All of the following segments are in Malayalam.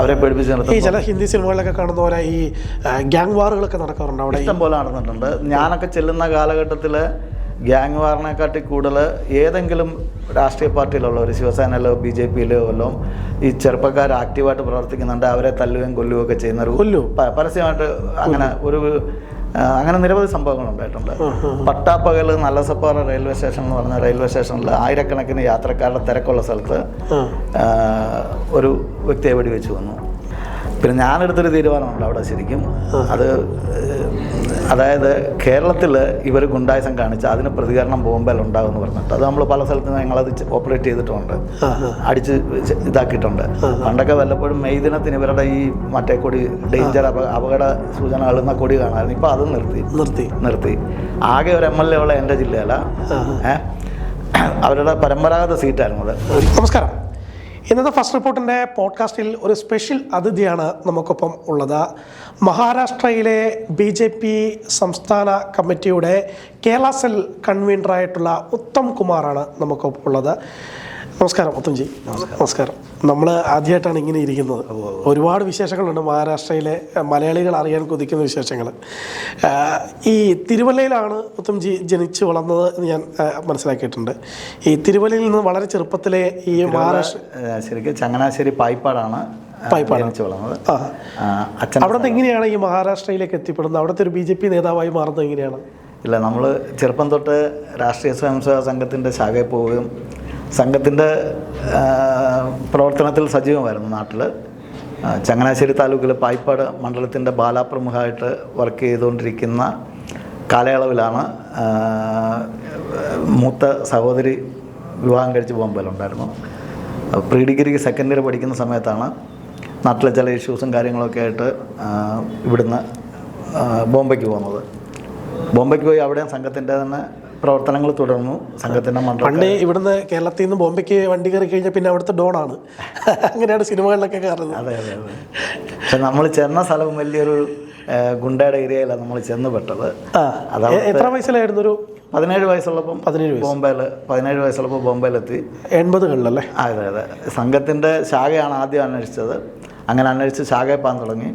അവരെ പേടിപ്പിച്ച് ഈ ചില ഹിന്ദി സിനിമകളിലൊക്കെ കാണുന്ന പോലെ ഈ ഗ്യാങ് വാറുകളൊക്കെ നടക്കാറുണ്ട് അവിടെ ഇഷ്ടം പോലെ നടന്നിട്ടുണ്ട്. ഞാനൊക്കെ ചെല്ലുന്ന കാലഘട്ടത്തിൽ ഗ്യാങ് വാറിനെക്കാട്ടി കൂടുതൽ ഏതെങ്കിലും രാഷ്ട്രീയ പാർട്ടിയിലുള്ളവർ ശിവസേനയിലോ ബി ജെ പിയിലോ വല്ലതും ഈ ചെറുപ്പക്കാർ ആക്റ്റീവായിട്ട് പ്രവർത്തിക്കുന്നുണ്ട്. അവരെ തല്ലുകയും കൊല്ലുകയും ഒക്കെ ചെയ്യുന്നവർ കൊല്ലു. പരസ്യമായിട്ട് അങ്ങനെ ഒരു അങ്ങനെ നിരവധി സംഭവങ്ങൾ ഉണ്ടായിട്ടുണ്ട്. പട്ടാപ്പകൽ നല്ലസപ്പാറ റെയിൽവേ സ്റ്റേഷൻ എന്ന് പറഞ്ഞ റെയിൽവേ സ്റ്റേഷനിൽ ആയിരക്കണക്കിന് യാത്രക്കാരുടെ തിരക്കുള്ള സ്ഥലത്ത് ഒരു വ്യക്തിയെ വെടിവെച്ച് വന്നു. പിന്നെ ഞാനെടുത്തൊരു തീരുമാനമുണ്ട് അവിടെ ശരിക്കും. അത് അതായത് കേരളത്തിൽ ഇവർ ഗുണ്ടായുസം കാണിച്ച അതിന് പ്രതികരണം ബോംബെയിൽ ഉണ്ടാകുമെന്ന് പറഞ്ഞിട്ട്. അത് നമ്മൾ പല സ്ഥലത്തും ഞങ്ങളത് ഓപ്പറേറ്റ് ചെയ്തിട്ടുണ്ട്. അടിച്ച് ഇതാക്കിയിട്ടുണ്ട്. പണ്ടൊക്കെ വല്ലപ്പോഴും മെയ് ദിനത്തിന് ഇവരുടെ ഈ മറ്റേ കൊടി ഡേഞ്ചർ അപ അപകട സൂചന അളുന്ന കൊടി കാണാമായിരുന്നു. ഇപ്പോൾ അതും നിർത്തി. നിർത്തി. നിർത്തി. ആകെ ഒരു എം എൽ എ ഉള്ള എന്റെ ജില്ലയല്ല. ഏഹ് അവരുടെ പരമ്പരാഗത സീറ്റായിരുന്നു അത്. നമസ്കാരം. ഇന്നത്തെ ഫസ്റ്റ് റിപ്പോർട്ടിന്റെ പോഡ്കാസ്റ്റിൽ ഒരു സ്പെഷ്യൽ അതിഥിയാണ് നമുക്കൊപ്പം ഉള്ളത്. മഹാരാഷ്ട്രയിലെ ബി ജെ പി സംസ്ഥാന കമ്മിറ്റിയുടെ കേരള സെൽ കൺവീനറായിട്ടുള്ള ഉത്തം കുമാറാണ് നമുക്കൊപ്പം ഉള്ളത്. നമസ്കാരം ഉത്തംജി. നമസ്കാരം. നമ്മൾ ആദ്യമായിട്ടാണ് ഇങ്ങനെ ഇരിക്കുന്നത്. ഒരുപാട് വിശേഷങ്ങളുണ്ട് മഹാരാഷ്ട്രയിലെ മലയാളികൾ അറിയാൻ കൊതിക്കുന്ന വിശേഷങ്ങൾ. ഈ തിരുവല്ലയിലാണ് ഉത്തംജി ജനിച്ചു വളർന്നത് എന്ന് ഞാൻ മനസ്സിലാക്കിയിട്ടുണ്ട്. ഈ തിരുവല്ലയിൽ നിന്ന് വളരെ ചെറുപ്പത്തിലെ ഈ മഹാരാഷ്ട്ര ശരിക്കും ചങ്ങനാശ്ശേരി പായ്പാടാണ് അവിടെ എങ്ങനെയാണ് ഈ മഹാരാഷ്ട്രയിലേക്ക് എത്തിപ്പെടുന്നത്? അവിടുത്തെ ഒരു ബി ജെ പി നേതാവായി മാറുന്നത് എങ്ങനെയാണ്? ഇല്ല നമ്മൾ ചെറുപ്പം തൊട്ട് രാഷ്ട്രീയ സ്വയംസേവക സംഘത്തിന്റെ ശാഖയിൽ പോവുകയും സംഘത്തിന്റെ പ്രവർത്തനത്തിൽ സജീവമായിരുന്നു നാട്ടിൽ ചങ്ങനാശ്ശേരി താലൂക്കിലെ പായിപ്പാട് മണ്ഡലത്തിന്റെ ബാലാപ്രമുഖമായിട്ട് വർക്ക് ചെയ്തുകൊണ്ടിരിക്കുന്ന കാലയളവിലാണ് മൂത്ത സഹോദരി വിവാഹം കഴിച്ച് ബോംബെയിലുണ്ടായിരുന്നു പ്രീ ഡിഗ്രിക്ക് സെക്കൻഡ് ഇയർ പഠിക്കുന്ന സമയത്താണ് നാട്ടിലെ ചില ഇഷ്യൂസും കാര്യങ്ങളൊക്കെ ആയിട്ട് ഇവിടുന്ന് ബോംബെക്ക് പോകുന്നത്. ബോംബെക്ക് പോയി അവിടെ സംഘത്തിന്റെ തന്നെ പ്രവർത്തനങ്ങൾ തുടർന്നു സംഘത്തിന്റെ മണ്ഡലം പണ്ട് ഇവിടുന്ന് കേരളത്തിൽ നിന്ന് ബോംബെക്ക് വണ്ടി കയറി കഴിഞ്ഞാൽ പിന്നെ അവിടുത്തെ ഡോണാണ്. അങ്ങനെയാണ് സിനിമകളിലൊക്കെ കയറുന്നത്. അതെ അതെ അതെ. പക്ഷെ നമ്മൾ ചെന്ന സ്ഥലവും വലിയൊരു ഗുണ്ടയുടെ ഏരിയയിലാണ് നമ്മൾ ചെന്ന് പെട്ടത് എത്ര വയസ്സിലായിരുന്നു ഒരു പതിനേഴ് വയസ്സുള്ളപ്പം പതിനേഴ് ബോംബെയിൽ പതിനേഴ് വയസ്സുള്ളപ്പോൾ ബോംബെയിലെത്തി. എൺപതുകളിലല്ലേ? അതെ അതെ. സംഘത്തിന്റെ ശാഖയാണ് ആദ്യം അന്വേഷിച്ചത്. അങ്ങനെ അന്വേഷിച്ച് ശാഖയിൽ പാൻ തുടങ്ങി.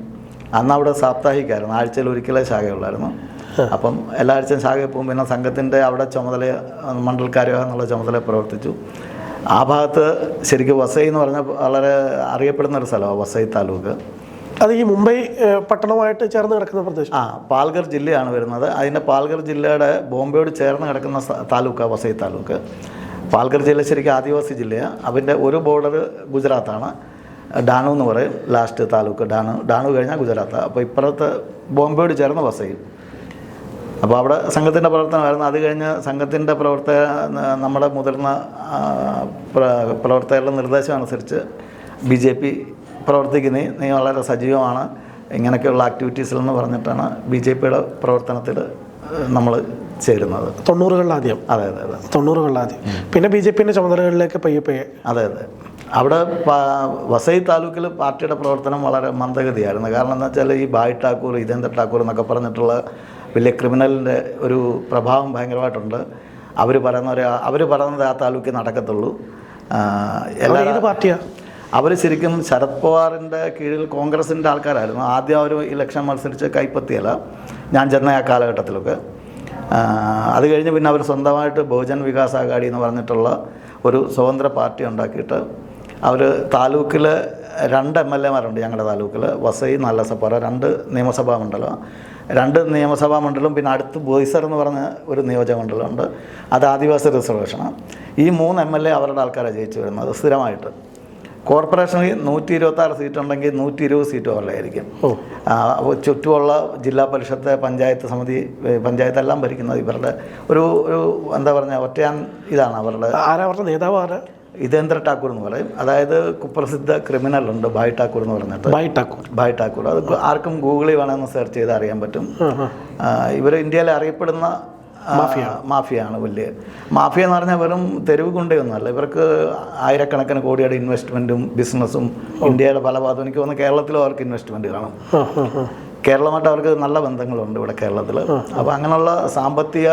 അന്ന് അവിടെ സാപ്താഹിക്കായിരുന്നു ആഴ്ചയിൽ ഒരിക്കലേ ശാഖയുള്ളായിരുന്നു. അപ്പം എല്ലാ ആഴ്ചയും ശാഖയിൽ പോകും പിന്നെ സംഘത്തിന്റെ അവിടെ ചുമതല മണ്ഡൽക്കാരോ എന്നുള്ള ചുമതല പ്രവർത്തിച്ചു. ആ ഭാഗത്ത് ശരിക്കും വസൈ എന്ന് പറഞ്ഞ വളരെ അറിയപ്പെടുന്ന ഒരു സ്ഥലമാണ് വസൈ താലൂക്ക്. അത് ഈ മുംബൈ പട്ടണമായിട്ട് ചേർന്ന് കിടക്കുന്ന പ്രദേശം? ആ പാൽഗർ ജില്ലയാണ് വരുന്നത്. അതിന്റെ പാൽഗർ ജില്ലയുടെ ബോംബെയോട് ചേർന്ന് കിടക്കുന്ന താലൂക്കാണ് വസൈ താലൂക്ക്. പാൽഗർ ജില്ല ശരിക്കും ആദിവാസി ജില്ലയാണ് അതിന്റെ ഒരു ബോർഡർ ഗുജറാത്താണ്. ഡാണു എന്ന് പറയും. ലാസ്റ്റ് താലൂക്ക് ഡാണു. ഡാണു കഴിഞ്ഞാൽ ഗുജറാത്താണ് അപ്പോൾ ഇപ്പുറത്ത് ബോംബെയോട് ചേർന്ന് വസൈ. അപ്പോൾ അവിടെ സംഘത്തിന്റെ പ്രവർത്തനമായിരുന്നു. അത് കഴിഞ്ഞ് സംഘത്തിന്റെ പ്രവർത്തക നമ്മുടെ മുതിർന്ന പ്രവർത്തകരുടെ നിർദ്ദേശം അനുസരിച്ച് ബി ജെ പി പ്രവർത്തിക്കുന്ന. നീ വളരെ സജീവമാണ്. ഇങ്ങനെയൊക്കെയുള്ള ആക്ടിവിറ്റീസിൽ എന്ന് പറഞ്ഞിട്ടാണ് ബി ജെ പിയുടെ പ്രവർത്തനത്തിൽ നമ്മൾ ചേരുന്നത്. തൊണ്ണൂറുകളിലാദ്യം? അതെ അതെ അതെ. തൊണ്ണൂറുകളിലാദ്യം. പിന്നെ ബി ജെ പിന്റെ ചുമതലകളിലേക്ക് പയ്യെ പയ്യെ അതെ അതെ. അവിടെ വസൈ താലൂക്കിൽ പാർട്ടിയുടെ പ്രവർത്തനം വളരെ മന്ദഗതിയായിരുന്നു. കാരണം എന്താ വെച്ചാൽ ഈ ബായ് ഠാക്കൂർ ഇതേന്ദ്ര ഠാക്കൂർ എന്നൊക്കെ പറഞ്ഞിട്ടുള്ള വലിയ ക്രിമിനലിന്റെ ഒരു പ്രഭാവം ഭയങ്കരമായിട്ടുണ്ട്. അവർ പറയുന്ന അവർ പറയുന്നത് ആ താലൂക്കിൽ നടക്കത്തുള്ളൂ. എല്ലാ ഏത് പാർട്ടിയാ? അവർ ശരിക്കും ശരത് പവാറിന്റെ കീഴിൽ കോൺഗ്രസിന്റെ ആൾക്കാരായിരുന്നു. ആദ്യം അവർ ഇലക്ഷൻ മത്സരിച്ച് കൈപ്പത്തിയല്ല. ഞാൻ ചെന്ന ആ കാലഘട്ടത്തിലൊക്കെ. അത് കഴിഞ്ഞ് പിന്നെ അവർ സ്വന്തമായിട്ട് ബഹുജൻ വികാസ് അഘാടി എന്ന് പറഞ്ഞിട്ടുള്ള ഒരു സ്വതന്ത്ര പാർട്ടി ഉണ്ടാക്കിയിട്ട് അവർ താലൂക്കിൽ രണ്ട് എം എൽ എമാരുണ്ട് ഞങ്ങളുടെ താലൂക്കിൽ വസൈ നല്ല സപ്പാറ രണ്ട് നിയമസഭാ മണ്ഡലം. രണ്ട് നിയമസഭാ മണ്ഡലം പിന്നെ അടുത്ത് ബോയ്സർ എന്ന് പറഞ്ഞ ഒരു നിയോജക മണ്ഡലമുണ്ട്. അത് ആദിവാസി റിസർവേഷനാണ്. ഈ മൂന്ന് എം എൽ എ അവരുടെ ആൾക്കാരാണ് ജയിച്ചു വരുന്നത് സ്ഥിരമായിട്ട്. കോർപ്പറേഷനിൽ നൂറ്റി ഇരുപത്തി ആറ് സീറ്റ് ഉണ്ടെങ്കിൽ നൂറ്റി ഇരുപത് സീറ്റ് അവരുടെയായിരിക്കും ചുറ്റുമുള്ള ജില്ലാ പരിഷത്ത് പഞ്ചായത്ത് സമിതി പഞ്ചായത്തെല്ലാം ഭരിക്കുന്നത് ഇവരുടെ ഒരു ഒരു എന്താ പറഞ്ഞ ഒറ്റയാൻ ഇതാണ് അവരുടെ ആരാ അവരുടെ നേതാവ് ആരാ? ഇതേന്ദ്ര ടാക്കൂർ എന്ന് പറയും. അതായത് കുപ്രസിദ്ധ ക്രിമിനൽ ഉണ്ട് ഭായ് ടാക്കൂർ എന്ന് പറഞ്ഞിട്ട്. ബൈ ടാക്കൂർ ഭായ് ടാക്കൂർ അത് ആർക്കും ഗൂഗിളിൽ വേണമെന്ന് സെർച്ച് ചെയ്ത് അറിയാൻ പറ്റും. ഇവർ ഇന്ത്യയിൽ അറിയപ്പെടുന്ന മാഫിയ. മാഫിയാണ് വലിയ. മാഫിയ എന്ന് പറഞ്ഞാൽ വെറും തെരുവ് കൊണ്ടേയൊന്നുമല്ല ഇവർക്ക് ആയിരക്കണക്കിന് കോടിയുടെ ഇൻവെസ്റ്റ്മെന്റും ബിസിനസ്സും ഇന്ത്യയുടെ പല ഭാഗത്തും. എനിക്ക് തോന്നുന്നു കേരളത്തിലും അവർക്ക് ഇൻവെസ്റ്റ്മെന്റ് കാണും. കേരളമായിട്ട് അവർക്ക് നല്ല ബന്ധങ്ങളുണ്ട് ഇവിടെ കേരളത്തിൽ അപ്പോൾ അങ്ങനെയുള്ള സാമ്പത്തിക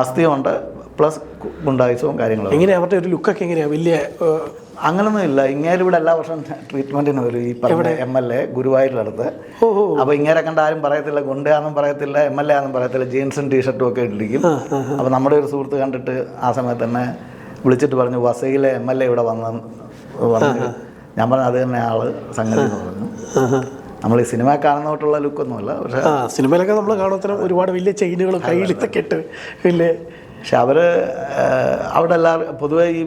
ആസ്തിയുണ്ട്. പ്ലസ് ഗുണ്ടായുസവും കാര്യങ്ങളും. എങ്ങനെയാ അവരുടെ ഒരു ലുക്കൊക്കെ എങ്ങനെയാ? വലിയ അങ്ങനൊന്നും ഇല്ല ഇങ്ങേര് ഇവിടെ എല്ലാ വർഷവും ട്രീറ്റ്മെന്റിന് വരും ഈ പറഞ്ഞ എം എൽ എ ഗുരുവായൂരിനടുത്ത്. ഓ ഓ അപ്പൊ ഇങ്ങേരെ കണ്ട ആരും പറയത്തില്ല. ഗുണ്ടയാന്നും പറയത്തില്ല. എം എൽ എ ആന്നും പറയത്തില്ല. ജീൻസും ടീഷർട്ടും ഒക്കെ ഇട്ടിരിക്കും. അപ്പൊ നമ്മുടെ ഒരു സുഹൃത്ത് കണ്ടിട്ട് ആ സമയത്ത് തന്നെ വിളിച്ചിട്ട് പറഞ്ഞു വസയിലെ എം എൽ എ ഇവിടെ വന്ന് പറഞ്ഞു ഞാൻ പറഞ്ഞു അത് തന്നെ ആൾ സംഗതി എന്ന് പറഞ്ഞു. നമ്മൾ ഈ സിനിമ കാണുന്നോട്ടുള്ള ലുക്കൊന്നുമല്ല പക്ഷേ സിനിമയിലൊക്കെ നമ്മൾ കാണുന്ന ഒരുപാട് വലിയ ചെയിനുകളും കയ്യിൽ ഇതൊക്കെ ഇട്ട് വലിയ പക്ഷെ അവർ അവിടെ എല്ലാവരും പൊതുവേ ഈ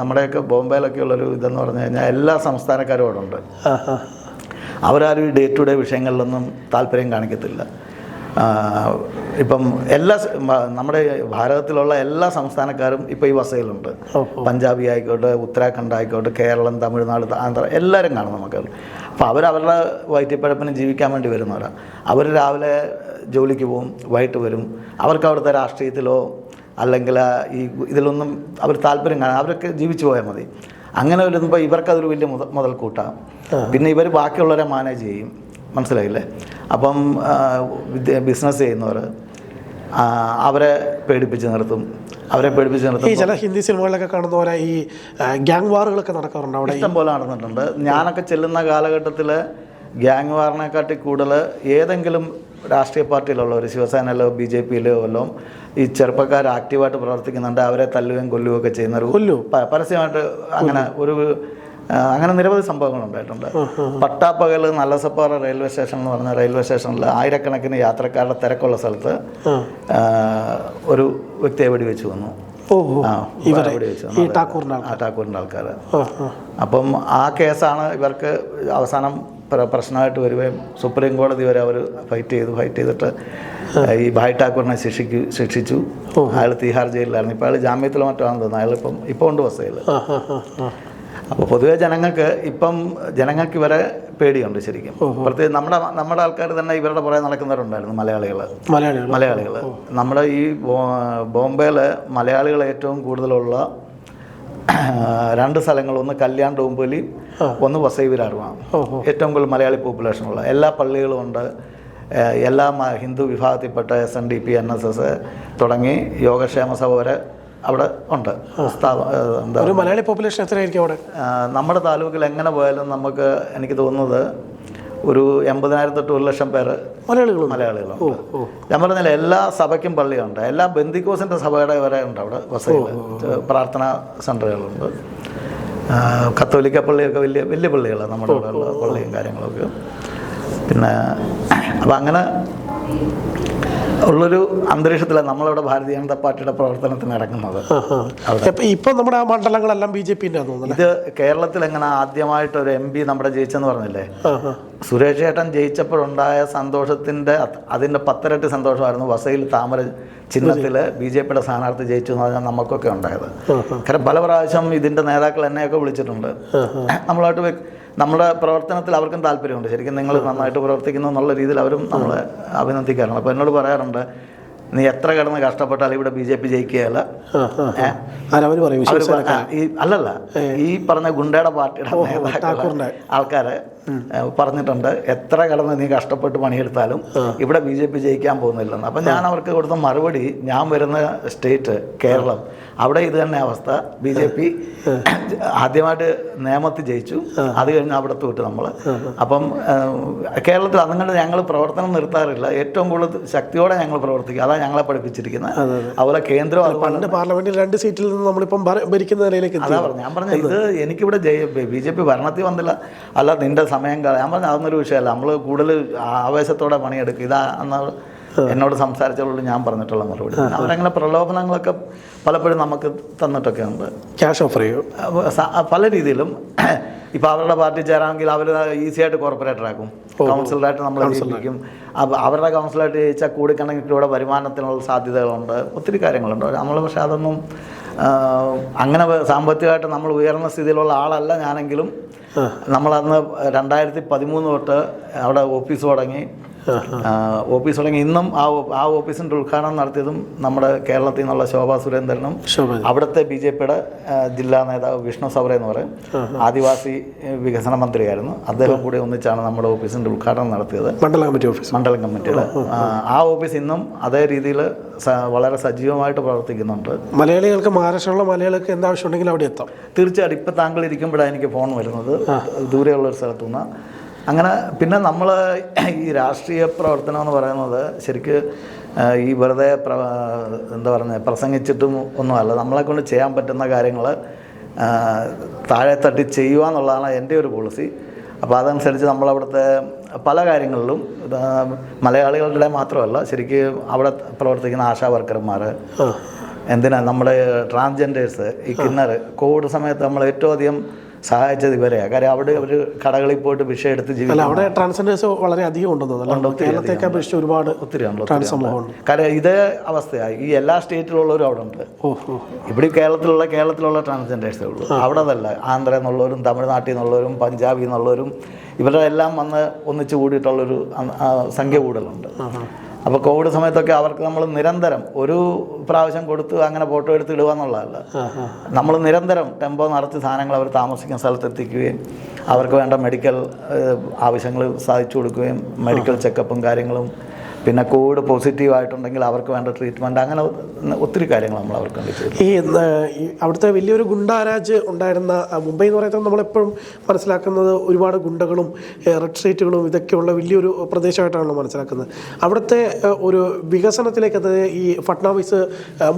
നമ്മുടെയൊക്കെ ബോംബെയിലൊക്കെ ഉള്ളൊരു ഇതെന്ന് പറഞ്ഞു കഴിഞ്ഞാൽ എല്ലാ സംസ്ഥാനക്കാരും അവിടെ ഉണ്ട്. അവരാരും ഈ ഡേ ടു ഡേ വിഷയങ്ങളിലൊന്നും താല്പര്യം കാണിക്കത്തില്ല. ഇപ്പം എല്ലാ നമ്മുടെ ഭാരതത്തിലുള്ള എല്ലാ സംസ്ഥാനക്കാരും ഇപ്പോൾ ഈ വസയിലുണ്ട്. പഞ്ചാബി ആയിക്കോട്ടെ ഉത്തരാഖണ്ഡ് ആയിക്കോട്ടെ കേരളം തമിഴ്നാട് ആന്ധ്ര എല്ലാവരും കാണും നമുക്ക്. അപ്പോൾ അവർ അവരുടെ വയറ്റിപ്പഴപ്പിന് ജീവിക്കാൻ വേണ്ടി വരുന്നവരാണ് അവർ രാവിലെ ജോലിക്ക് പോകും വൈകിട്ട് വരും. അവർക്ക് അവിടുത്തെ രാഷ്ട്രീയത്തിലോ അല്ലെങ്കിൽ ഈ ഇതിലൊന്നും അവർ താല്പര്യം കാണാൻ അവരൊക്കെ ജീവിച്ചു പോയാൽ മതി. അങ്ങനെ വരുമ്പോൾ ഇവർക്കതൊരു വലിയ മുതൽ മുതൽക്കൂട്ടാണ് പിന്നെ ഇവർ ബാക്കിയുള്ളവരെ മാനേജ് ചെയ്യും. മനസ്സിലായില്ലേ? അപ്പം ബിസിനസ് ചെയ്യുന്നവർ അവരെ പേടിപ്പിച്ച് നിർത്തും. അവരെ പേടിപ്പിച്ച് ഈ നിർത്തും ചില ഹിന്ദി സിനിമകളിലൊക്കെ കാണുന്ന പോലെ ഈ ഗ്യാങ് വാറുകളൊക്കെ നടക്കാറുണ്ട് അവിടെ ഇഷ്ടം പോലെ നടന്നിട്ടുണ്ട്. ഞാനൊക്കെ ചെല്ലുന്ന കാലഘട്ടത്തിൽ ഗ്യാങ് വാറിനെക്കാട്ടി കൂടുതൽ ഏതെങ്കിലും രാഷ്ട്രീയ പാർട്ടിയിലുള്ളവർ ഒരു ശിവസേനയിലോ ബി ജെ പിയിലോ വല്ലതും ഈ ചെറുപ്പക്കാർ ആക്റ്റീവായിട്ട് പ്രവർത്തിക്കുന്നുണ്ട്. അവരെ തല്ലുകയും കൊല്ലുകയും ഒക്കെ ചെയ്യുന്നവർ കൊല്ലു. പരസ്യമായിട്ട് അങ്ങനെ ഒരു അങ്ങനെ നിരവധി സംഭവങ്ങൾ ഉണ്ടായിട്ടുണ്ട്. പട്ടാപ്പകൽ നല്ലസപ്പാറ റെയിൽവേ സ്റ്റേഷൻ എന്ന് പറഞ്ഞ റെയിൽവേ സ്റ്റേഷനിൽ ആയിരക്കണക്കിന് യാത്രക്കാരുടെ തിരക്കുള്ള സ്ഥലത്ത് ഒരു വ്യക്തിയെ വെടിവെച്ച് വന്നു. ഈ. ടാക്കൂറിന്റെ ആൾക്കാർ? അപ്പം ആ കേസാണ് ഇവർക്ക് അവസാനം പ്രശ്നമായിട്ട് വരികയും സുപ്രീം കോടതി വരെ അവർ ഫൈറ്റ് ചെയ്തു. ഫൈറ്റ് ചെയ്തിട്ട് ഈ ഭായ് ഠാക്കൂറിനെ ശിക്ഷിക്കു ശിക്ഷിച്ചു. അയാൾ തീഹാർ ജയിലിലായിരുന്നു. ഇപ്പോൾ അയാൾ ജാമ്യത്തിൽ മറ്റോ ആണെന്ന് തോന്നുന്നു. അയാൾ ഇപ്പം ഇപ്പോൾ ഉണ്ട് ആ. അപ്പോൾ പൊതുവെ ജനങ്ങൾക്ക് ഇപ്പം ജനങ്ങൾക്ക് ഇവരെ പേടിയുണ്ട് ശരിക്കും. പ്രത്യേകിച്ച് നമ്മുടെ നമ്മുടെ ആൾക്കാർ തന്നെ ഇവരുടെ പുറകെ നടക്കുന്നവരുണ്ടായിരുന്നു മലയാളികൾ മലയാളികൾ മലയാളികൾ നമ്മുടെ ഈ ബോംബെയിൽ മലയാളികൾ ഏറ്റവും കൂടുതലുള്ള രണ്ട് സ്ഥലങ്ങൾ ഒന്ന് കല്യാൺ ഡോംബോലി ഒന്ന് വസൈവിരാറുമാണ് ഏറ്റവും കൂടുതൽ മലയാളി പോപ്പുലേഷനുള്ള എല്ലാ പള്ളികളും ഉണ്ട്. എല്ലാ ഹിന്ദു വിഭാഗത്തിൽപ്പെട്ട S N D P N S S തുടങ്ങി യോഗക്ഷേമ സഭ വരെ അവിടെ ഉണ്ട്. ഒരു മലയാളി പോപ്പുലേഷൻ എത്രയായിരിക്കും അവിടെ? നമ്മുടെ താലൂക്കിൽ എങ്ങനെ പോയാലും നമുക്ക് എനിക്ക് തോന്നുന്നത് ഒരു എൺപതിനായിരം തൊട്ട് ഒരു ലക്ഷം പേര് മലയാളികളും മലയാളികളുണ്ട്. ഞാൻ പറഞ്ഞില്ല എല്ലാ സഭയ്ക്കും പള്ളിയുണ്ട്. എല്ലാ ബന്ദിക്കോസിന്റെ സഭയുടെ വരെ ഉണ്ട് അവിടെ വസതികൾ. പ്രാർത്ഥനാ സെന്ററുകളുണ്ട് കത്തോലിക്ക പള്ളിയൊക്കെ വലിയ വലിയ പള്ളികളാണ് നമ്മുടെ ഇവിടെ ഉള്ള പള്ളിയും കാര്യങ്ങളൊക്കെ. പിന്നെ അപ്പം അങ്ങനെ ഉള്ളൊരു അന്തരീക്ഷത്തിലാണ് നമ്മളിവിടെ ഭാരതീയ ജനതാ പാർട്ടിയുടെ പ്രവർത്തനത്തിന് ഇറങ്ങുന്നത്. ഇപ്പം നമ്മുടെ ആ മണ്ഡലങ്ങളെല്ലാം ബി ജെ പിന്റെ ഇത് കേരളത്തിൽ എങ്ങനെ ആദ്യമായിട്ട് ഒരു എം പി നമ്മുടെ ജയിച്ചെന്ന് പറഞ്ഞില്ലേ? സുരേഷ് ചേട്ടൻ ജയിച്ചപ്പോഴുണ്ടായ സന്തോഷത്തിന്റെ അതിന്റെ അതിന്റെ പത്തിരട്ടി സന്തോഷമായിരുന്നു. വസയിൽ താമര ചിഹ്നത്തിൽ ബി ജെ പിയുടെ സ്ഥാനാർത്ഥി ജയിച്ചു എന്ന് പറഞ്ഞാൽ നമുക്കൊക്കെ ഉണ്ടായത്. കാരണം പല പ്രാവശ്യം ഇതിന്റെ നേതാക്കൾ എന്നെയൊക്കെ വിളിച്ചിട്ടുണ്ട്. നമ്മളായിട്ട് നമ്മുടെ പ്രവർത്തനത്തിൽ അവർക്കും താല്പര്യമുണ്ട്. ശരിക്കും നിങ്ങൾ നന്നായിട്ട് പ്രവർത്തിക്കുന്നു എന്നുള്ള രീതിയിൽ അവരും നമ്മളെ അഭിനന്ദിക്കാറുണ്ട്. അപ്പോൾ എന്നോട് പറയാറുണ്ട് നീ എത്ര കിടന്ന് കഷ്ടപ്പെട്ടാലും ഇവിടെ ബി ജെ പി ജയിക്കുകയല്ല. അല്ലല്ല ഈ പറഞ്ഞ ഗുണ്ടയുടെ പാർട്ടിയുടെ ആൾക്കാരെ പറഞ്ഞിട്ടുണ്ട്. എത്ര കടന്ന് നീ കഷ്ടപ്പെട്ട് പണിയെടുത്താലും ഇവിടെ ബി ജെ പി ജയിക്കാൻ പോകുന്നില്ലെന്ന്. അപ്പം ഞാൻ അവർക്ക് കൊടുത്ത മറുപടി ഞാൻ വരുന്ന സ്റ്റേറ്റ് കേരളം അവിടെ ഇത് തന്നെ അവസ്ഥ. ബി ജെ പി ആദ്യമായിട്ട് നിയമത്തിൽ ജയിച്ചു. അത് കഴിഞ്ഞ് അവിടെ തോറ്റ് നമ്മൾ അപ്പം കേരളത്തിൽ അതുകൊണ്ട് ഞങ്ങൾ പ്രവർത്തനം നിർത്താറില്ല. ഏറ്റവും കൂടുതൽ ശക്തിയോടെ ഞങ്ങൾ പ്രവർത്തിക്കുക അതാണ് ഞങ്ങളെ പഠിപ്പിച്ചിരിക്കുന്നത്. അതുപോലെ കേന്ദ്രം പണ്ട് പാർലമെന്റിൽ രണ്ട് സീറ്റിൽ നിന്ന് നമ്മളിപ്പം ഭര- ഭരിക്കുന്ന നിലയിലേക്ക് അതാ പറഞ്ഞു. ഞാൻ പറഞ്ഞത് ഇത് എനിക്കിവിടെ ജയ ബി ജെ പി ഭരണത്തിൽ വന്നില്ല. അല്ല നിന്റെ സമയം കളയാൻ ഞാൻ പറഞ്ഞു അതൊന്നൊരു വിഷയമല്ല. നമ്മൾ കൂടുതൽ ആവേശത്തോടെ പണിയെടുക്കും. ഇതാ എന്ന എന്നോട് സംസാരിച്ചവരോട് ഞാൻ പറഞ്ഞിട്ടുള്ള മറുപടി. അവരങ്ങനെ പ്രലോഭനങ്ങളൊക്കെ പലപ്പോഴും നമുക്ക് തന്നിട്ടൊക്കെ ഉണ്ട്. ക്യാഷ് ഓഫർ ചെയ്യും? പല രീതിയിലും. ഇപ്പോൾ അവരുടെ പാർട്ടി ചേരാമെങ്കിൽ അവർ ഈസിയായിട്ട് കോർപ്പറേറ്റർ ആക്കും. കൗൺസിലറായിട്ട് നമ്മൾ ജയിപ്പിക്കും അവരുടെ കൗൺസിലറായിട്ട് ജയിച്ചാൽ ഇവിടെ വരുമാനത്തിനുള്ള സാധ്യതകളുണ്ട്. ഒത്തിരി കാര്യങ്ങളുണ്ട്. നമ്മൾ പക്ഷേ അതൊന്നും അങ്ങനെ സാമ്പത്തികമായിട്ട് നമ്മൾ ഉയർന്ന സ്ഥിതിയിലുള്ള ആളല്ല ഞാനെങ്കിലും. നമ്മളന്ന് രണ്ടായിരത്തി പതിമൂന്ന് തൊട്ട് അവിടെ ഓഫീസ് തുടങ്ങി. ഓഫീസ് തുടങ്ങി. ഇന്നും ആ ആ ഓഫീസിന്റെ ഉദ്ഘാടനം നടത്തിയതും നമ്മുടെ കേരളത്തിൽ നിന്നുള്ള ശോഭാ സുരേന്ദ്രനും അവിടുത്തെ ബി ജെ പിയുടെ ജില്ലാ നേതാവ് വിഷ്ണു സവറ എന്ന് പറയും. ആദിവാസി വികസന മന്ത്രിയായിരുന്നു. അദ്ദേഹം കൂടി ഒന്നിച്ചാണ് നമ്മുടെ ഓഫീസിന്റെ ഉദ്ഘാടനം നടത്തിയത്. മണ്ഡല കമ്മിറ്റി ഓഫീസ്. മണ്ഡലം കമ്മിറ്റിയുടെ. ആ, ഓഫീസ് ഇന്നും അതേ രീതിയിൽ വളരെ സജീവമായിട്ട് പ്രവർത്തിക്കുന്നുണ്ട്. മലയാളികൾക്ക് മഹാരാഷ്ട്രയിലുള്ള മലയാളികൾക്ക് എന്താവശ്യമുണ്ടെങ്കിലും അവിടെ എത്താം. തീർച്ചയായിട്ടും ഇപ്പം താങ്കൾ ഇരിക്കുമ്പോഴാണ് എനിക്ക് ഫോൺ വരുന്നത്. ദൂരെയുള്ള ഒരു സ്ഥലത്തു നിന്ന്. അങ്ങനെ പിന്നെ നമ്മൾ ഈ രാഷ്ട്രീയ പ്രവർത്തനം എന്ന് പറയുന്നത് ശരിക്ക് ഈ വെറുതെ പ്ര എന്താ പറയുക പ്രസംഗിച്ചിട്ടും ഒന്നുമല്ല നമ്മളെ കൊണ്ട് ചെയ്യാൻ പറ്റുന്ന കാര്യങ്ങൾ താഴെ തട്ടി ചെയ്യുക എന്നുള്ളതാണ് എന്റെ ഒരു പോളിസി അപ്പോൾ അതനുസരിച്ച് നമ്മളവിടുത്തെ പല കാര്യങ്ങളിലും മലയാളികളുടെ മാത്രമല്ല ശരിക്ക് അവിടെ പ്രവർത്തിക്കുന്ന ആശാ വർക്കർമാർ എന്തിനാ നമ്മുടെ ട്രാൻസ്ജെൻഡേഴ്സ് ഈ കിന്നർ കോവിഡ് സമയത്ത് നമ്മൾ ഏറ്റവും അധികം സഹായിച്ചത് ഇവരെയാണ് കാര്യം അവിടെ അവർ കടകളിൽ പോയിട്ട് ഭിക്ഷ എടുത്ത് ജീവിക്കും അവിടെ ട്രാൻസ്ജെൻഡേഴ്സ് വളരെ അധികം ഉണ്ടെന്ന് കേരളത്തേക്ക് അപേക്ഷിച്ച് ഒരുപാട് ഒത്തിരി കാര്യം ഇതേ അവസ്ഥയാണ് ഈ എല്ലാ സ്റ്റേറ്റിലുള്ളവരും അവിടെ ഉണ്ട്. ഇവിടെ കേരളത്തിലുള്ള കേരളത്തിലുള്ള ട്രാൻസ്ജെൻഡേഴ്സേ ഉള്ളൂ. അവിടെ അതല്ല. ആന്ധ്ര എന്നുള്ളവരും തമിഴ്നാട്ടിൽ നിന്നുള്ളവരും പഞ്ചാബിൽ നിന്നുള്ളവരും ഇവരുടെ എല്ലാം വന്ന് ഒന്നിച്ചു കൂടിയിട്ടുള്ളൊരു സംഖ്യ കൂടുതലുണ്ട് അപ്പോൾ കോവിഡ് സമയത്തൊക്കെ അവർക്ക് നമ്മൾ നിരന്തരം ഒരു പ്രാവശ്യം കൊടുത്ത് അങ്ങനെ ഫോട്ടോ എടുത്ത് ഇടുക എന്നുള്ളതല്ല. നമ്മൾ നിരന്തരം ടെമ്പോ നടത്തി സാധനങ്ങൾ അവർ താമസിക്കുന്ന സ്ഥലത്തെത്തിക്കുകയും അവർക്ക് വേണ്ട മെഡിക്കൽ ആവശ്യങ്ങൾ സാധിച്ചു കൊടുക്കുകയും മെഡിക്കൽ ചെക്കപ്പും കാര്യങ്ങളും പിന്നെ കോവിഡ് പോസിറ്റീവ് ആയിട്ടുണ്ടെങ്കിൽ അവർക്ക് വേണ്ട ട്രീറ്റ്മെന്റ് അങ്ങനെ ഒത്തിരി കാര്യങ്ങൾ നമ്മൾ അവർക്ക് ഈ അവിടുത്തെ വലിയൊരു ഗുണ്ടാരാജ് ഉണ്ടായിരുന്ന മുംബൈ എന്ന് പറയുന്നത് നമ്മളെപ്പോഴും മനസ്സിലാക്കുന്നത് ഒരുപാട് ഗുണ്ടകളും റെഡ് സ്ട്രീറ്റുകളും ഇതൊക്കെയുള്ള വലിയൊരു പ്രദേശമായിട്ടാണല്ലോ മനസ്സിലാക്കുന്നത്. അവിടുത്തെ ഒരു വികസനത്തിലേക്ക് അത് ഈ ഫട്നാവിസ്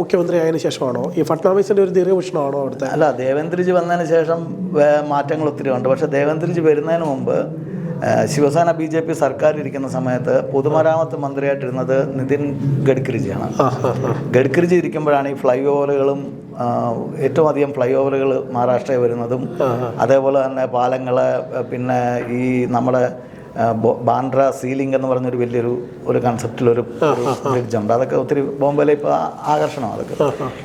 മുഖ്യമന്ത്രി ആയതിനു ശേഷമാണോ? ഈ ഫട്നാവിസിന്റെ ഒരു ദീർഘവീക്ഷണമാണോ അവിടുത്തെ? അല്ല ദേവേന്ദ്രജി വന്നതിന് ശേഷം മാറ്റങ്ങൾ ഒത്തിരി ഉണ്ട്. പക്ഷേ ദേവേന്ദ്രജി വരുന്നതിന് മുമ്പ് ശിവസേന ബി ജെ പി സർക്കാർ ഇരിക്കുന്ന സമയത്ത് പൊതുമരാമത്ത് മന്ത്രിയായിട്ടിരുന്നത് നിതിൻ ഗഡ്കരിജിയാണ്. ഗഡ്കരിജി ഇരിക്കുമ്പോഴാണ് ഈ ഫ്ലൈ ഓവറുകളും ഏറ്റവും അധികം ഫ്ലൈ ഓവറുകൾ മഹാരാഷ്ട്രയിൽ വരുന്നതും അതേപോലെ തന്നെ പാലങ്ങൾ പിന്നെ ഈ നമ്മുടെ ബാൻഡ്ര സീലിംഗ് എന്ന് പറഞ്ഞൊരു വലിയൊരു ഒരു കൺസെപ്റ്റിലൊരു ബ്രിഡ്ജ് ഉണ്ട്. അതൊക്കെ ഒത്തിരി ബോംബെയിലെ ഇപ്പോൾ ആകർഷണം അതൊക്കെ.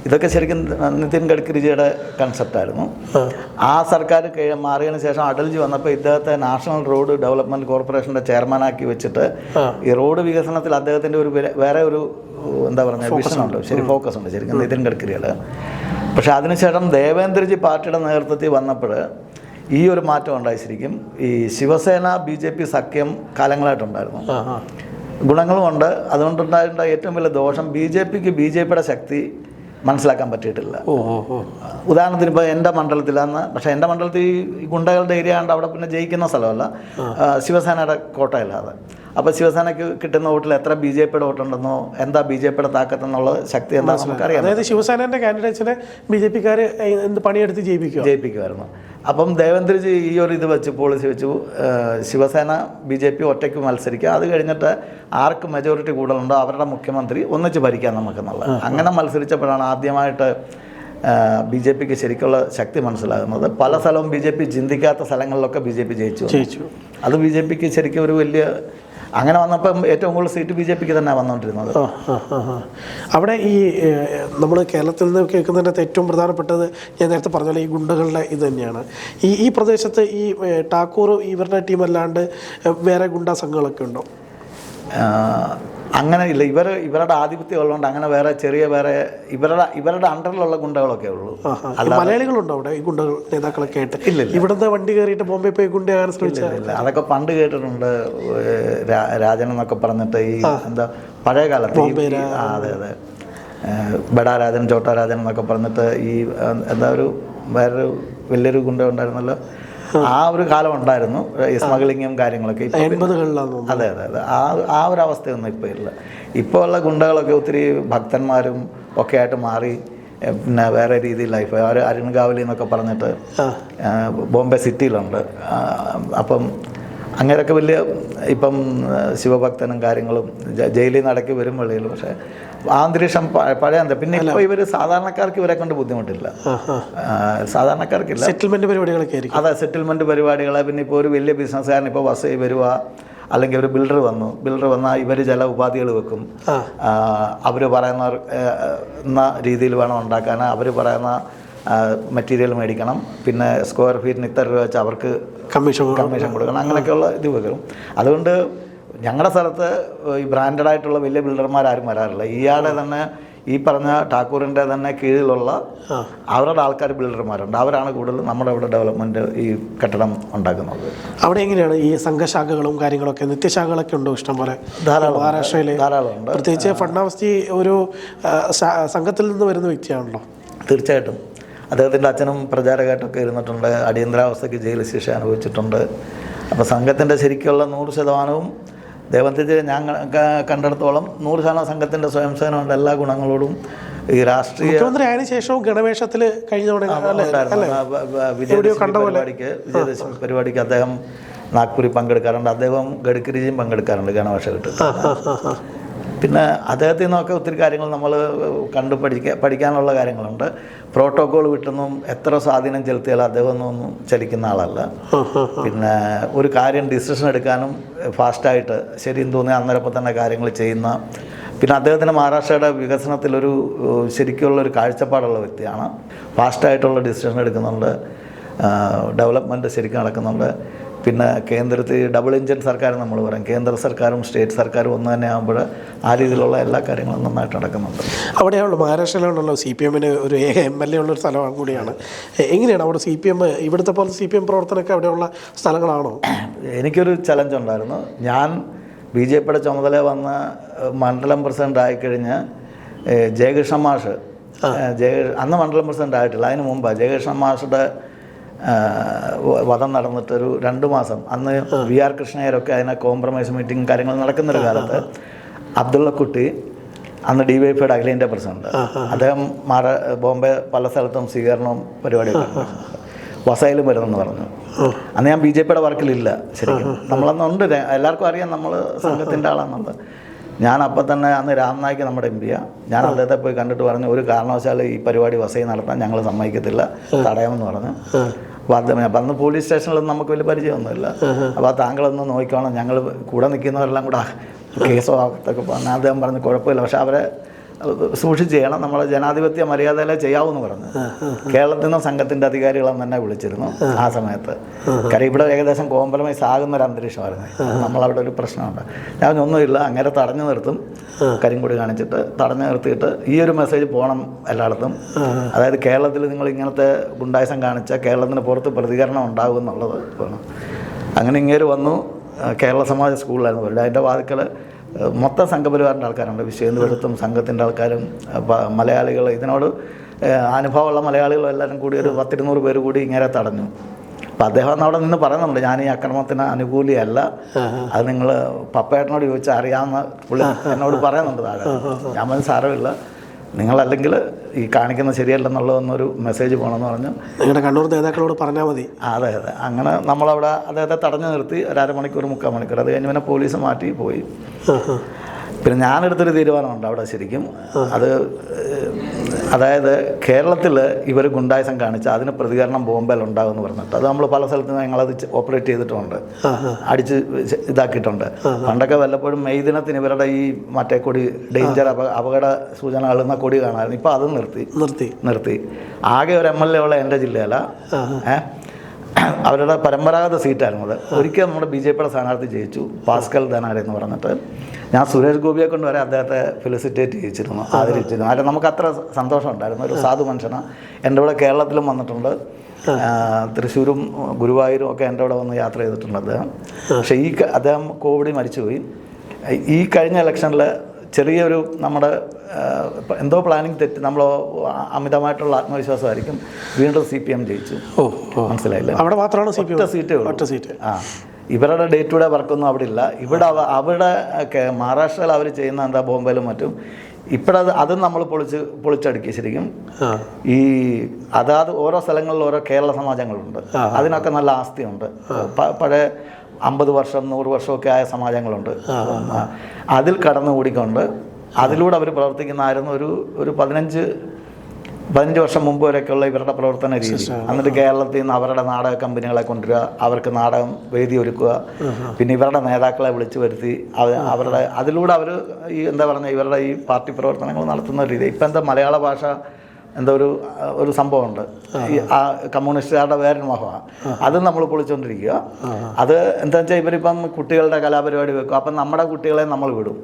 ഇതൊക്കെ ശരിക്കും നിതിൻ ഗഡ്കരിജിയുടെ കൺസെപ്റ്റായിരുന്നു ആ. സർക്കാർ മാറിയതിനു മാറിയതിന് ശേഷം അടൽജി വന്നപ്പോൾ ഇദ്ദേഹത്തെ നാഷണൽ റോഡ് ഡെവലപ്മെന്റ് കോർപ്പറേഷന്റെ ചെയർമാനാക്കി വെച്ചിട്ട് ഈ റോഡ് വികസനത്തിൽ അദ്ദേഹത്തിന്റെ ഒരു വേറെ ഒരു എന്താ പറയുക വിഷനുണ്ട് ശരി ഫോക്കസ് ഉണ്ട് ശരിക്കും നിതിൻ ഗഡ്കരിയുടെ. പക്ഷേ അതിനുശേഷം ദേവേന്ദ്രജി പാർട്ടിയുടെ നേതൃത്വത്തിൽ വന്നപ്പോൾ ഈ ഒരു മാറ്റം ഉണ്ടായി ശരിക്കും. ഈ ശിവസേന ബി ജെ പി സഖ്യം കാലങ്ങളായിട്ടുണ്ടായിരുന്നു. ഗുണങ്ങളുമുണ്ട് അതുകൊണ്ടുണ്ടായിട്ടുള്ള ഏറ്റവും വലിയ ദോഷം ബി ജെ പിക്ക് ബി ജെ പിയുടെ ശക്തി മനസ്സിലാക്കാൻ പറ്റിയിട്ടില്ല. ഉദാഹരണത്തിന് ഇപ്പോൾ എന്റെ മണ്ഡലത്തിലാണ് പക്ഷേ എന്റെ മണ്ഡലത്തിൽ ഈ ഗുണ്ടകളുടെ ഏരിയ ആണ്ട് അവിടെ പിന്നെ ജയിക്കുന്ന സ്ഥലമല്ല. ശിവസേനയുടെ കോട്ടയല്ലാതെ. അപ്പോൾ ശിവസേനയ്ക്ക് കിട്ടുന്ന വോട്ടിൽ എത്ര ബി ജെ പിയുടെ വോട്ടുണ്ടെന്നോ എന്താ ബി ജെ പിയുടെ താക്കത്തെന്നുള്ള ശക്തി എന്താ നമുക്കറിയാം അതായത് ശിവസേനന്റെ കാൻഡിഡേറ്റ്സിനെ ബി ജെ പിക്കാർ എന്ത് പണിയെടുത്ത് ജയിപ്പിക്കുക ജയിപ്പിക്കുമായിരുന്നു. അപ്പം ദേവേന്ദ്രജി ഈ ഒരു ഇത് വെച്ച് പോളിസി വെച്ചു ശിവസേന ബി ജെ പി ഒറ്റയ്ക്ക് മത്സരിക്കുക. അത് കഴിഞ്ഞിട്ട് ആർക്ക് മെജോറിറ്റി കൂടുതലുണ്ടോ അവരുടെ മുഖ്യമന്ത്രി ഒന്നിച്ച് ഭരിക്കാം നമുക്കെന്നുള്ളത്. അങ്ങനെ മത്സരിച്ചപ്പോഴാണ് ആദ്യമായിട്ട് ബി ജെ പിക്ക് ശരിക്കുള്ള ശക്തി മനസ്സിലാകുന്നത്. പല സ്ഥലവും ബി ജെ പി ചിന്തിക്കാത്ത സ്ഥലങ്ങളിലൊക്കെ ബി ജെ പി ജയിച്ചു. ജയിച്ചു. അത് ബി ജെ പിക്ക് ശരിക്കും ഒരു വലിയ അങ്ങനെ വന്നപ്പം ഏറ്റവും കൂടുതൽ സീറ്റ് ബി ജെ പിക്ക് തന്നെ വന്നുകൊണ്ടിരുന്നത്. അവിടെ ഈ നമ്മൾ കേരളത്തിൽ നിന്ന് കേൾക്കുന്നതിനകത്ത് ഏറ്റവും പ്രധാനപ്പെട്ടത് ഞാൻ നേരത്തെ പറഞ്ഞ പോലെ ഈ ഗുണ്ടകളുടെ ഇത് തന്നെയാണ്. ഈ ഈ പ്രദേശത്ത് ഈ ടാക്കൂർ ഇവരുടെ ടീം അല്ലാണ്ട് വേറെ ഗുണ്ടാ സംഘങ്ങളൊക്കെ ഉണ്ടോ? അങ്ങനെ ഇല്ല ഇവർ ഇവരുടെ ആധിപത്യം ഉള്ളതുകൊണ്ട് അങ്ങനെ വേറെ ചെറിയ വേറെ ഇവരുടെ ഇവരുടെ അണ്ടറിലുള്ള ഗുണ്ടകളൊക്കെ ഉള്ളൂ. മലയാളികളുണ്ടോ അവിടെ? ഈ ഗുണ്ടകൾ നേതാക്കളൊക്കെ ആയിട്ട്. ഇല്ല, ഇവിടുത്തെ വണ്ടി കയറിയിട്ട് ബോംബെ പോയി ഗുണ്ടയാകാൻ ശ്രമിച്ചില്ല അതൊക്കെ പണ്ട് കേട്ടിട്ടുണ്ട്. രാജൻ എന്നൊക്കെ പറഞ്ഞിട്ട് ഈ എന്താ പഴയ കാലത്ത് അതെ അതെ. ബഡാ രാജൻ ചോട്ടാ രാജൻ എന്നൊക്കെ പറഞ്ഞിട്ട് ഈ എന്താ ഒരു വേറൊരു വലിയൊരു ഗുണ്ട ഉണ്ടായിരുന്നല്ലോ. ആ. ഒരു കാലം ഉണ്ടായിരുന്നു. ഈ സ്മഗ്ലിങ്ങും കാര്യങ്ങളൊക്കെ അതെ അതെ അതെ. ആ ആ ഒരു അവസ്ഥയൊന്നും ഇപ്പോൾ ഇല്ല. ഇപ്പോൾ ഉള്ള ഗുണ്ടകളൊക്കെ ഒത്തിരി ഭക്തന്മാരും ഒക്കെ ആയിട്ട് മാറി പിന്നെ വേറെ രീതിയിൽ ലൈഫ് അവർ അരുൺകാവലി എന്നൊക്കെ പറഞ്ഞിട്ട് ബോംബെ സിറ്റിയിലുണ്ട്. അപ്പം അങ്ങനെയൊക്കെ വലിയ ഇപ്പം ശിവഭക്തനും കാര്യങ്ങളും ജയിലിൽ നിന്ന് അടക്കി വരും വെളിയിലും പക്ഷെ അന്തരീക്ഷം പഴയ അന്തരീക്ഷം. പിന്നെ ഇപ്പോൾ ഇവർ സാധാരണക്കാർക്ക് ഇവരെ കൊണ്ട് ബുദ്ധിമുട്ടില്ല. സാധാരണക്കാർക്കില്ല. സെറ്റിൽമെന്റ് പരിപാടികളൊക്കെ ആയിരിക്കും അതെ സെറ്റിൽമെന്റ് പരിപാടികൾ പിന്നെ ഇപ്പോൾ ഒരു വലിയ ബിസിനസ്സുകാരൻ ഇപ്പോൾ ബസ് വരിക അല്ലെങ്കിൽ ഒരു ബിൽഡർ വന്നു. ബിൽഡർ വന്നാൽ ഇവർ ചില ഉപാധികൾ വെക്കും. അവർ പറയുന്ന രീതിയിൽ വേണം ഉണ്ടാക്കാൻ. അവർ പറയുന്ന മെറ്റീരിയൽ മേടിക്കണം. പിന്നെ സ്ക്വയർ ഫീറ്റിന് ഇത്ര രൂപ വെച്ച് അവർക്ക് കമ്മീഷൻ കമ്മീഷൻ കൊടുക്കണം. അങ്ങനെയൊക്കെയുള്ള ഇത് വരും. അതുകൊണ്ട് ഞങ്ങളുടെ സ്ഥലത്ത് ഈ ബ്രാൻഡഡ് ആയിട്ടുള്ള വലിയ ബിൽഡർമാരും വരാറില്ല. ഇയാളെ തന്നെ ഈ പറഞ്ഞ ടാക്കൂറിന്റെ തന്നെ കീഴിലുള്ള അവരുടെ ആൾക്കാർ ബിൽഡർമാരുണ്ട് അവരാണ് കൂടുതൽ നമ്മുടെ ഇവിടെ ഡെവലപ്മെന്റ് ഈ കെട്ടിടം ഉണ്ടാക്കുന്നത്. അവിടെ എങ്ങനെയാണ് ഈ സംഘശാഖകളും കാര്യങ്ങളൊക്കെ? നിത്യശാഖകളൊക്കെ ഉണ്ടോ ഇഷ്ടംപോലെ ധാരാളം മഹാരാഷ്ട്രയിൽ ധാരാളം പ്രത്യേകിച്ച് ഫഡ്നാവസ്ജി ഒരു സംഘത്തിൽ നിന്ന് വരുന്ന വ്യക്തിയാണല്ലോ. തീർച്ചയായിട്ടും. അദ്ദേഹത്തിന്റെ അച്ഛനും പ്രചാരകമായിട്ടൊക്കെ ഇരുന്നിട്ടുണ്ട്. അടിയന്തരാവസ്ഥയ്ക്ക് ജയിൽ ശിക്ഷ അനുഭവിച്ചിട്ടുണ്ട്. അപ്പോൾ സംഘത്തിന്റെ ശരിക്കുള്ള നൂറ് ശതമാനവും ദേവന്തിജയെ ഞാൻ കണ്ടെടുത്തോളം നൂറ് ശതമാനം സംഘത്തിന്റെ സ്വയം സേവനമുണ്ട് എല്ലാ ഗുണങ്ങളോടും. ഈ രാഷ്ട്രീയ മുഖ്യമന്ത്രി ആയതിനു ശേഷവും ഗണവേഷത്തിൽ കഴിഞ്ഞ വിജയദശമി പരിപാടിക്ക് വിജയദശമി പരിപാടിക്ക് അദ്ദേഹം നാഗ്പൂരിൽ പങ്കെടുക്കാറുണ്ട്. അദ്ദേഹം ഗഡ്കരിജിയും പങ്കെടുക്കാറുണ്ട് ഗണവേഷ കിട്ടും ആ ആ ആ ആ. പിന്നെ അദ്ദേഹത്തിൽ നിന്നൊക്കെ ഒത്തിരി കാര്യങ്ങൾ നമ്മൾ കണ്ടു പഠിക്കാൻ പഠിക്കാനുള്ള കാര്യങ്ങളുണ്ട്. പ്രോട്ടോകോൾ വിട്ടൊന്നും എത്ര സ്വാധീനം ചെലുത്തിയാലും അദ്ദേഹം ഒന്നും ചലിക്കുന്ന ആളല്ല. പിന്നെ ഒരു കാര്യം ഡിസിഷൻ എടുക്കാനും ഫാസ്റ്റായിട്ട് ശരിയും തോന്നിയ അന്നേരപ്പം തന്നെ കാര്യങ്ങൾ ചെയ്യുന്ന പിന്നെ അദ്ദേഹത്തിന് മഹാരാഷ്ട്രയുടെ വികസനത്തിലൊരു ശരിക്കുള്ള ഒരു കാഴ്ചപ്പാടുള്ള വ്യക്തിയാണ്. ഫാസ്റ്റായിട്ടുള്ള ഡിസിഷൻ എടുക്കുന്നുണ്ട്. ഡെവലപ്മെന്റ് ശരിക്കും നടക്കുന്നുണ്ട്. പിന്നെ കേന്ദ്രത്തിൽ ഡബിൾ എഞ്ചിൻ സർക്കാർ നമ്മൾ പറയും. കേന്ദ്ര സർക്കാരും സ്റ്റേറ്റ് സർക്കാരും ഒന്ന് തന്നെ ആകുമ്പോൾ ആ രീതിയിലുള്ള എല്ലാ കാര്യങ്ങളും നന്നായിട്ട് നടക്കുന്നുണ്ട്. അവിടെയാണല്ലോ മഹാരാഷ്ട്രയിലാണല്ലോ സി പി എമ്മിന് ഒരു എം എൽ എ ഉള്ളൊരു സ്ഥലം കൂടിയാണ്. എങ്ങനെയാണ് അവിടെ സി പി എം ഇവിടുത്തെ പോലെ സി പി എം പ്രവർത്തനമൊക്കെ അവിടെയുള്ള സ്ഥലങ്ങളാണോ? എനിക്കൊരു ചലഞ്ച് ഉണ്ടായിരുന്നു. ഞാൻ ബി ജെ പിയുടെ ചുമതല വന്ന മണ്ഡലം പ്രസിഡന്റ് ആയിക്കഴിഞ്ഞ് ജയകൃഷ്ണ മാഷ്. ജയ അന്ന് മണ്ഡലം പ്രസിഡന്റ് ആയിട്ടില്ല. അതിന് മുമ്പാണ് ജയകൃഷ്ണ മാഷുടെ വധം നടന്നിട്ടൊരു രണ്ട് മാസം. അന്ന് വി ആർ കൃഷ്ണയരൊക്കെ അതിനെ കോംപ്രമൈസ് മീറ്റിംഗ് കാര്യങ്ങൾ നടക്കുന്നൊരു കാലത്ത് അബ്ദുള്ളക്കുട്ടി അന്ന് ഡി വൈ പിയുടെ അഖിലേന്ത്യാ പ്രസിഡന്റ്. അദ്ദേഹം മാറ ബോംബെ പല സ്ഥലത്തും സ്വീകരണവും പരിപാടിയൊക്കെ. വസയിലും വരുന്നെന്ന് പറഞ്ഞു. അന്ന് ഞാൻ ബി ജെ പിയുടെ വർക്കിലില്ല ശരിക്കും. നമ്മളന്ന് ഉണ്ട്. എല്ലാവർക്കും അറിയാം നമ്മൾ സംഘത്തിന്റെ ആളാണെന്നുള്ളത്. ഞാൻ അപ്പം തന്നെ അന്ന് രാംനായിക്ക് നമ്മുടെ എം പിയാണ് ഞാൻ അദ്ദേഹത്തെ പോയി കണ്ടിട്ട് പറഞ്ഞു ഒരു കാരണവശാലും ഈ പരിപാടി വസതി നടത്താൻ ഞങ്ങൾ സമ്മതിക്കത്തില്ല തടയാമെന്ന് പറഞ്ഞു. അപ്പോൾ അദ്ദേഹം അപ്പം അന്ന് പോലീസ് സ്റ്റേഷനിലൊന്നും നമുക്ക് വലിയ പരിചയമൊന്നുമില്ല. അപ്പോൾ ആ താങ്കളൊന്ന് നോക്കിക്കോണം. ഞങ്ങൾ കൂടെ നിൽക്കുന്നവരെല്ലാം കൂടെ കേസോ അതൊക്കെ പറഞ്ഞു അദ്ദേഹം പറഞ്ഞു കുഴപ്പമില്ല. പക്ഷേ അവരെ സൂക്ഷിച്ച് ചെയ്യണം. നമ്മൾ ജനാധിപത്യ മര്യാദയിലെ ചെയ്യാവൂന്ന് പറഞ്ഞു. കേരളത്തിൽ നിന്ന് സംഘത്തിന്റെ അധികാരികളെന്ന് തന്നെ വിളിച്ചിരുന്നു ആ സമയത്ത്. കാര്യം ഇവിടെ ഏകദേശം കോമ്പലമായി ആകുന്ന ഒരു അന്തരീക്ഷമായിരുന്നു. നമ്മളവിടെ ഒരു പ്രശ്നമുണ്ട്. ഞാൻ ഒന്നുമില്ല. അങ്ങനെ തടഞ്ഞു നിർത്തും. കരിങ്കൊടി കാണിച്ചിട്ട് തടഞ്ഞു നിർത്തിയിട്ട് ഈ ഒരു മെസ്സേജ് പോകണം എല്ലായിടത്തും. അതായത് കേരളത്തിൽ നിങ്ങൾ ഇങ്ങനത്തെ ഗുണ്ടായസം കാണിച്ചാൽ കേരളത്തിന് പുറത്ത് പ്രതികരണം ഉണ്ടാകും എന്നുള്ളത് അങ്ങനെ ഇങ്ങേര് വന്നു. കേരള സമാജ സ്കൂളിലായിരുന്നു. അതിന്റെ വാതിക്കൽ ആ, മൊത്തം സംഘപരിവാറിന്റെ ആൾക്കാരുണ്ട്. വിശ്വേന്ദ്രത്തും സംഘത്തിന്റെ ആൾക്കാരും മലയാളികൾ ഇതിനോട് അനുഭവമുള്ള മലയാളികളും എല്ലാവരും കൂടി ഒരു പത്തിരുന്നൂറ് പേര് കൂടി ഇങ്ങനെ തടഞ്ഞു. അപ്പോൾ അദ്ദേഹം അവിടെ നിന്ന് പറയുന്നുണ്ട് ഞാൻ ഈ അക്രമത്തിന് അനുകൂലിയല്ല. അത് നിങ്ങൾ പപ്പേട്ടനോട് ചോദിച്ചാൽ അറിയാവുന്ന പുള്ളി എന്നോട് പറയുന്നുണ്ട് താഴെ. ഞാൻ മനസ്സാരമില്ല സാരമില്ല. നിങ്ങളല്ലെങ്കിൽ ഈ കാണിക്കുന്ന ശരിയല്ലെന്നുള്ളതെന്നൊരു മെസ്സേജ് പോകണമെന്ന് പറഞ്ഞു. നിങ്ങളുടെ കണ്ണൂർ നേതാക്കളോട് പറഞ്ഞാൽ മതി. അതെ അതെ. അങ്ങനെ നമ്മളവിടെ അദ്ദേഹത്തെ തടഞ്ഞു നിർത്തി ഒരു അരമണിക്കൂർ മുക്കാൽ മണിക്കൂർ. അത് കഴിഞ്ഞ് പിന്നെ പോലീസ് മാറ്റി പോയി. പിന്നെ ഞാനെടുത്തൊരു തീരുമാനമുണ്ട് അവിടെ ശരിക്കും. അത് അതായത് കേരളത്തിൽ ഇവർ ഗുണ്ടായസം കാണിച്ച അതിന് പ്രതികരണം ബോംബെയിൽ ഉണ്ടാകുമെന്ന് പറഞ്ഞിട്ട്. അത് നമ്മൾ പല സ്ഥലത്തും ഞങ്ങളത് ഓപ്പറേറ്റ് ചെയ്തിട്ടുണ്ട്. അടിച്ച് ഇതാക്കിയിട്ടുണ്ട്. പണ്ടൊക്കെ വല്ലപ്പോഴും മെയ് ദിനത്തിന് ഇവരുടെ ഈ മറ്റേ കൊടി ഡേഞ്ചർ അപ അപകട സൂചനകൾ എന്ന കൊടി കാണാമായിരുന്നു. ഇപ്പോൾ അതും നിർത്തി. നിർത്തി. നിർത്തി. ആകെ ഒരു എം എൽ എ ഉള്ള എന്റെ ജില്ലയല്ല. ഏ? അവരുടെ പരമ്പരാഗത സീറ്റായിരുന്നു അത്. ഒരിക്കൽ നമ്മുടെ ബി ജെ പിയുടെ സ്ഥാനാർത്ഥി ജയിച്ചു. പാസ്കൽ ധനാരെ എന്ന് പറഞ്ഞിട്ട്. ഞാൻ സുരേഷ് ഗോപിയെ കൊണ്ട് വരെ അദ്ദേഹത്തെ ഫെലിസിറ്റേറ്റ് ചെയ്യിച്ചിരുന്നു ആദരിച്ചിരുന്നു. കാരണം നമുക്ക് അത്ര സന്തോഷം ഉണ്ടായിരുന്നു. ഒരു സാധു മനുഷ്യനാണ് എന്റെ ഇവിടെ കേരളത്തിലും വന്നിട്ടുണ്ട്. തൃശ്ശൂരും ഗുരുവായൂരും ഒക്കെ എന്റെ ഇവിടെ വന്ന് യാത്ര ചെയ്തിട്ടുണ്ട് അദ്ദേഹം. പക്ഷേ ഈ അദ്ദേഹം കോവിഡ് മരിച്ചുപോയി. ഈ കഴിഞ്ഞ ഇലക്ഷനിൽ ചെറിയൊരു നമ്മുടെ എന്തോ പ്ലാനിങ് തെറ്റ് നമ്മൾ അമിതമായിട്ടുള്ള ആത്മവിശ്വാസമായിരിക്കും. വീണ്ടും സി പി എം ജയിച്ചു. ഓ മനസ്സിലായില്ല? അവിടെ മാത്രമാണ് സി പി സീറ്റേ ഒറ്റ സീറ്റ് ആ. ഇവരുടെ ഡേ ടു ഡേ വർക്കൊന്നും അവിടെ ഇല്ല. ഇവിടെ അവ- അവിടെ മഹാരാഷ്ട്രയിൽ അവർ ചെയ്യുന്ന എന്താ ബോംബെയിലും മറ്റും. ഇപ്പോഴത് അതും നമ്മൾ പൊളിച്ച് പൊളിച്ചടുക്കി ശരിക്കും. ഈ അതാത് ഓരോ സ്ഥലങ്ങളിൽ ഓരോ കേരള സമാജങ്ങളുണ്ട്. അതിനൊക്കെ നല്ല ആസ്തിയുണ്ട്. പഴയ അമ്പത് വർഷം നൂറ് വർഷമൊക്കെ ആയ സമാജങ്ങളുണ്ട്. അതിൽ കടന്നുകൂടിക്കൊണ്ട് അതിലൂടെ അവർ പ്രവർത്തിക്കുന്നതായിരുന്നു ഒരു ഒരു പതിനഞ്ച് പതിനഞ്ച് വർഷം മുമ്പ് വരെയൊക്കെയുള്ള ഇവരുടെ പ്രവർത്തന രീതി. എന്നിട്ട് കേരളത്തിൽ നിന്ന് അവരുടെ നാടക കമ്പനികളെ കൊണ്ടുവരിക അവർക്ക് നാടകം വേദി ഒരുക്കുക പിന്നെ ഇവരുടെ നേതാക്കളെ വിളിച്ചു വരുത്തി അവ- അവരുടെ അതിലൂടെ അവർ ഈ എന്താ പറയുക ഇവരുടെ ഈ പാർട്ടി പ്രവർത്തനങ്ങൾ നടത്തുന്ന രീതി. ഇപ്പം എന്താ മലയാള ഭാഷ എന്തോ ഒരു ഒരു സംഭവമുണ്ട്. ആ കമ്മ്യൂണിസ്റ്റുകാരുടെ വേറൊരു മുഖമാണ് അത് നമ്മൾ പൊളിച്ചുകൊണ്ടിരിക്കുക അത് എന്താ വെച്ചാൽ ഇവരിപ്പം കുട്ടികളുടെ കലാപരിപാടി വെക്കും. അപ്പം നമ്മുടെ കുട്ടികളെ നമ്മൾ വിടും.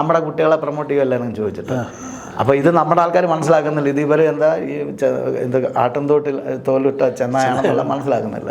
നമ്മുടെ കുട്ടികളെ പ്രൊമോട്ട് ചെയ്യുമല്ലേ എന്ന് ചോദിച്ചിട്ട്. അപ്പോൾ ഇത് നമ്മുടെ ആൾക്കാർ മനസ്സിലാക്കുന്നില്ല. ഇത് ഇവർ എന്താ ഈ എന്ത് ആട്ടുംതോട്ടിൽ തോലിട്ട ചെന്നായാണെന്നുള്ള മനസ്സിലാക്കുന്നില്ല.